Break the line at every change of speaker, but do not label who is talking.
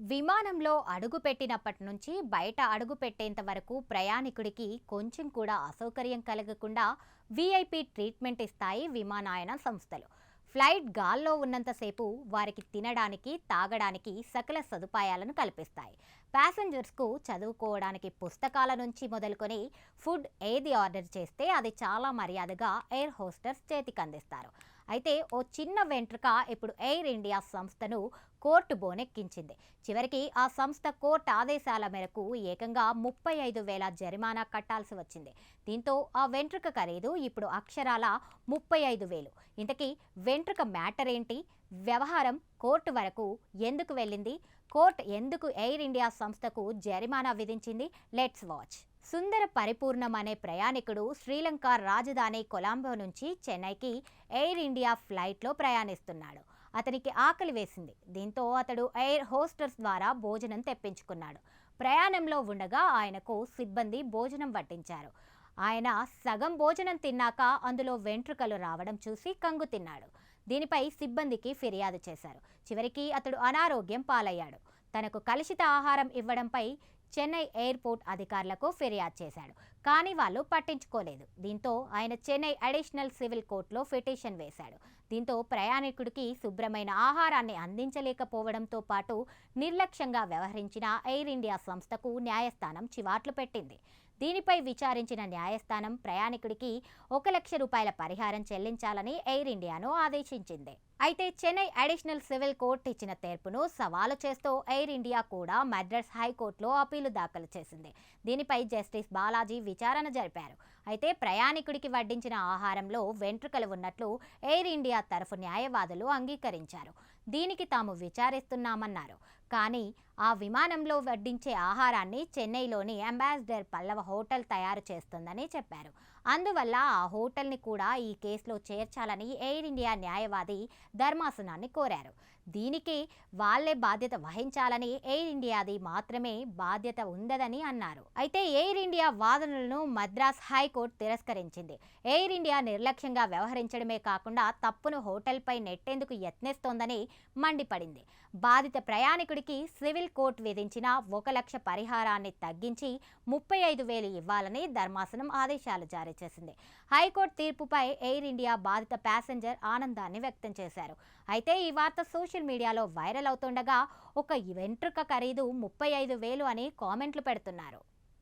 విమానంలో అడుగు పెట్టినప్పటి నుంచి బయట అడుగు పెట్టేంత వరకు ప్రయాణికుడికి కొంచెం కూడా అసౌకర్యం కలగకుండా వీఐపీ ట్రీట్మెంట్ ఇస్తాయి విమానయాన సంస్థలు. ఫ్లైట్ గాల్లో ఉన్నంతసేపు వారికి తినడానికి తాగడానికి సకల సదుపాయాలను కల్పిస్తాయి. ప్యాసింజర్స్కు చదువుకోవడానికి పుస్తకాల నుంచి మొదలుకొని ఫుడ్ ఏది ఆర్డర్ చేస్తే అది చాలా మర్యాదగా ఎయిర్ హోస్టర్స్ చేతికి అందిస్తారు అయితే ఓ చిన్న వెంట్రుక ఇప్పుడు ఎయిర్ ఇండియా సంస్థను కోర్టు బోనెక్కించింది. చివరికి ఆ సంస్థ కోర్టు ఆదేశాల మేరకు ఏకంగా ముప్పై ఐదు వేల జరిమానా కట్టాల్సి వచ్చింది. దీంతో ఆ వెంట్రుక ఖరీదు ఇప్పుడు అక్షరాల ముప్పై ఐదు వేలు. ఇంతకీ వెంట్రుక మ్యాటర్ ఏంటి? వ్యవహారం కోర్టు వరకు ఎందుకు వెళ్ళింది? కోర్టు ఎందుకు ఎయిర్ ఇండియా సంస్థకు జరిమానా విధించింది? Let's watch. సుందర పరిపూర్ణం అనే ప్రయాణికుడు శ్రీలంక రాజధాని కొలంబో నుంచి చెన్నైకి ఎయిర్ ఇండియా ఫ్లైట్లో ప్రయాణిస్తున్నాడు. అతనికి ఆకలి వేసింది. దీంతో అతడు ఎయిర్ హోస్టర్స్ ద్వారా భోజనం తెప్పించుకున్నాడు. ప్రయాణంలో ఉండగా ఆయనకు సిబ్బంది భోజనం వడ్డించారు. ఆయన సగం భోజనం తిన్నాక అందులో వెంట్రుకలు రావడం చూసి కంగు తిన్నాడు. దీనిపై సిబ్బందికి ఫిర్యాదు చేశారు. చివరికి అతడు అనారోగ్యం పాలయ్యాడు. తనకు కలుషిత ఆహారం ఇవ్వడంపై చెన్నై ఎయిర్పోర్ట్ అధికారులకు ఫిర్యాదు చేశాడు. కానీ వాళ్ళు పట్టించుకోలేదు. దీంతో ఆయన చెన్నై అడిషనల్ సివిల్ కోర్టులో పిటిషన్ వేశాడు. దీంతో ప్రయాణికుడికి శుభ్రమైన ఆహారాన్ని అందించలేకపోవడంతో పాటు నిర్లక్ష్యంగా వ్యవహరించిన ఎయిర్ ఇండియా సంస్థకు న్యాయస్థానం చివాట్లు పెట్టింది. దీనిపై విచారించిన న్యాయస్థానం ప్రయాణికుడికి ఒక లక్ష రూపాయల పరిహారం చెల్లించాలని ఎయిర్ ఇండియాను ఆదేశించింది. అయితే చెన్నై అడిషనల్ సివిల్ కోర్టు ఇచ్చిన తీర్పును సవాలు చేస్తూ ఎయిర్ ఇండియా కూడా మద్రాస్ హైకోర్టులో అప్పీలు దాఖలు చేసింది. దీనిపై జస్టిస్ బాలాజీ విచారణ జరిపారు. అయితే ప్రయాణికుడికి వడ్డించిన ఆహారంలో వెంట్రుకలు ఉన్నట్లు ఎయిర్ ఇండియా తరఫు న్యాయవాదులు అంగీకరించారు. దీనికి తాము విచారిస్తున్నామన్నారు. కానీ ఆ విమానంలో వడ్డించే ఆహారాన్ని చెన్నైలోని అంబాసిడర్ పల్లవ హోటల్ తయారు చేస్తుందని చెప్పారు. అందువల్ల ఆ హోటల్ని కూడా ఈ కేసులో చేర్చాలని ఎయిర్ ఇండియా న్యాయవాది ధర్మాసనాన్ని కోరారు. దీనికి వాళ్ళే బాధ్యత వహించాలని ఎయిర్ ఇండియాది మాత్రమే బాధ్యత ఉందదని అన్నారు. అయితే ఎయిర్ ఇండియా వాదనలను మద్రాస్ హైకోర్టు తిరస్కరించింది. ఎయిర్ ఇండియా నిర్లక్ష్యంగా వ్యవహరించడమే కాకుండా తప్పును హోటల్పై నెట్టేందుకు యత్నిస్తోందని మండిపడింది. బాధిత ప్రయాణికుడికి సివిల్ కోర్టు విధించిన ఒక లక్ష పరిహారాన్ని తగ్గించి ముప్పై ఐదు వేలు ఇవ్వాలని ధర్మాసనం ఆదేశాలు జారీ చేసింది. హైకోర్టు తీర్పుపై ఎయిర్ ఇండియా బాధిత ప్యాసింజర్ ఆనందాన్ని వ్యక్తం చేశారు. అయితే ఈ వార్త సోషల్ మీడియాలో వైరల్ అవుతుండగా ఒక వెంట్రుక ఖరీదు ముప్పై ఐదు వేలు అని కామెంట్లు పెడుతున్నారు.